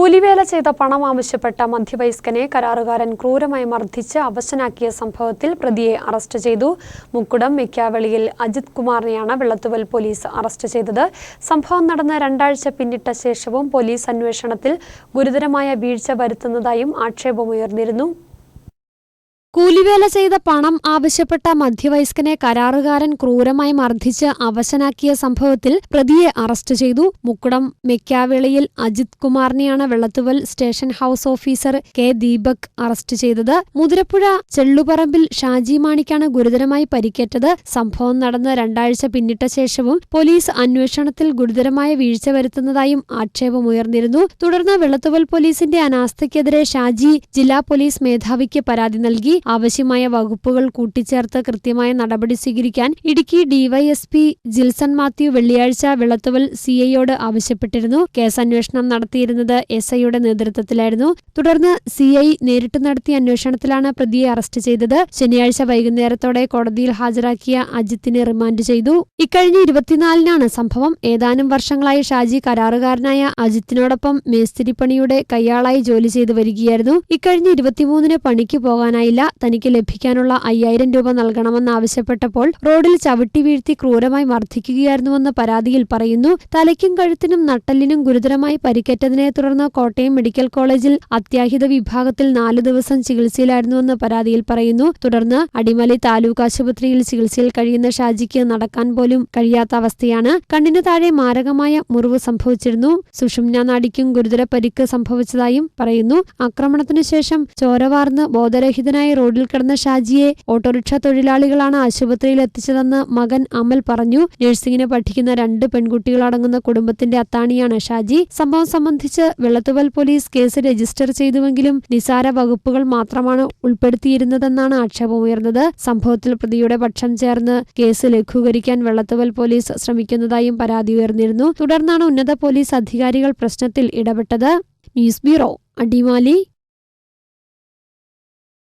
കൂലിവേല ചെയ്ത പണം ആവശ്യപ്പെട്ട മധ്യവയസ്കനെ കരാറുകാരൻ ക്രൂരമായി മർദ്ദിച്ച് അവശനാക്കിയ സംഭവത്തിൽ പ്രതിയെ അറസ്റ്റ് ചെയ്തു. മുക്കുടം മെക്കാവളിയിൽ അജിത് കുമാറിനെയാണ് വെള്ളത്തുവൽ പോലീസ് അറസ്റ്റ് ചെയ്തത്. സംഭവം നടന്ന് രണ്ടാഴ്ച പിന്നിട്ട ശേഷവും പോലീസ് അന്വേഷണത്തിൽ ഗുരുതരമായ വീഴ്ച വരുത്തുന്നതായും ആക്ഷേപമുയർന്നിരുന്നു. കൂലിവേല ചെയ്ത പണം ആവശ്യപ്പെട്ട മധ്യവയസ്കനെ കരാറുകാരൻ ക്രൂരമായി മർദ്ദിച്ച് അവശനാക്കിയ സംഭവത്തിൽ പ്രതിയെ അറസ്റ്റ് ചെയ്തു. മുക്കുടം മെക്കാവിളയിൽ Ajith കുമാറിനെയാണ് Vellathuval station house officer K Deepak arrest ചെയ്തത്. മുതിരപ്പുഴ ചെള്ളുപറമ്പിൽ ഷാജി മാണിക്കാണ് ഗുരുതരമായി പരിക്കേറ്റത്. സംഭവം നടന്ന് രണ്ടാഴ്ച പിന്നിട്ട ശേഷവും പോലീസ് അന്വേഷണത്തിൽ ഗുരുതരമായ വീഴ്ച വരുത്തുന്നതായും ആക്ഷേപമുയർന്നിരുന്നു തുടർന്ന് വെള്ളത്തുവൽ പോലീസിന്റെ അനാസ്ഥയ്ക്കെതിരെ ഷാജി ജില്ലാ പോലീസ് മേധാവിക്ക് പരാതി നൽകി. ആവശ്യമായ വകുപ്പുകൾ കൂട്ടിച്ചേർത്ത് കൃത്യമായ നടപടി സ്വീകരിക്കാൻ ഇടുക്കി ഡിവൈഎസ്പി ജിൽസൺ മാത്യു വെള്ളിയാഴ്ച വിളത്തുവൽ സിഐയോട് ആവശ്യപ്പെട്ടിരുന്നു. കേസ് അന്വേഷണം നടത്തിയിരുന്നത് എസ് ഐയുടെ നേതൃത്വത്തിലായിരുന്നു. തുടർന്ന് സിഐ നേരിട്ട് നടത്തിയ അന്വേഷണത്തിലാണ് പ്രതിയെ അറസ്റ്റ് ചെയ്തത്. ശനിയാഴ്ച വൈകുന്നേരത്തോടെ കോടതിയിൽ ഹാജരാക്കിയ അജിത്തിനെ റിമാൻഡ് ചെയ്തു. ഇക്കഴിഞ്ഞ ഇരുപത്തിനാലിനാണ് സംഭവം. ഏതാനും വർഷങ്ങളായി ഷാജി കരാറുകാരനായ അജിത്തിനോടൊപ്പം മേസ്തിരിപ്പണിയുടെ കയ്യാളായി ജോലി ചെയ്തു വരികയായിരുന്നു. ഇക്കഴിഞ്ഞ ഇരുപത്തിമൂന്നിന് പണിക്ക് പോകാനായില്ല. തനിക്ക് ലഭിക്കാനുള്ള അയ്യായിരം രൂപ നൽകണമെന്നാവശ്യപ്പെട്ടപ്പോൾ റോഡിൽ ചവിട്ടി വീഴ്ത്തി ക്രൂരമായി മർദ്ദിക്കുകയായിരുന്നുവെന്ന പരാതിയിൽ പറയുന്നു. തലയ്ക്കും കഴുത്തിനും നട്ടലിനും ഗുരുതരമായി പരിക്കേറ്റതിനെ തുടർന്ന് കോട്ടയം മെഡിക്കൽ കോളേജിൽ അത്യാഹിത വിഭാഗത്തിൽ നാല് ദിവസം ചികിത്സയിലായിരുന്നുവെന്ന് പരാതിയിൽ പറയുന്നു. തുടർന്ന് അടിമലി താലൂക്ക് ആശുപത്രിയിൽ ചികിത്സയിൽ കഴിയുന്ന ഷാജിക്ക് നടക്കാൻ പോലും കഴിയാത്ത അവസ്ഥയാണ്. കണ്ണിന് താഴെ മാരകമായ മുറിവ് സംഭവിച്ചിരുന്നു. സുഷുമ്ന നാടിക്കും ഗുരുതര പരിക്ക് സംഭവിച്ചതായും പറയുന്നു. ആക്രമണത്തിനു ശേഷം ചോരവാർന്ന് ബോധരഹിതനായി റോഡിൽ കിടന്ന ഷാജിയെ ഓട്ടോറിക്ഷ തൊഴിലാളികളാണ് ആശുപത്രിയിൽ എത്തിച്ചതെന്ന് മകൻ അമൽ പറഞ്ഞു. നഴ്സിംഗിനെ പഠിക്കുന്ന രണ്ട് പെൺകുട്ടികളടങ്ങുന്ന കുടുംബത്തിന്റെ അത്താണിയാണ് ഷാജി. സംഭവം സംബന്ധിച്ച് വെള്ളത്തുവൽ പോലീസ് കേസ് രജിസ്റ്റർ ചെയ്തുവെങ്കിലും നിസാര വകുപ്പുകൾ മാത്രമാണ് ഉൾപ്പെടുത്തിയിരുന്നതെന്നാണ് ആക്ഷേപമുയർന്നത് സംഭവത്തിൽ പ്രതിയുടെ പക്ഷം ചേർന്ന് കേസ് ലഘൂകരിക്കാൻ വെള്ളത്തുവൽ പോലീസ് ശ്രമിക്കുന്നതായും പരാതി ഉയർന്നിരുന്നു. തുടർന്നാണ് ഉന്നത പോലീസ് അധികാരികൾ പ്രശ്നത്തിൽ ഇടപെട്ടത്. News bureau Adimali.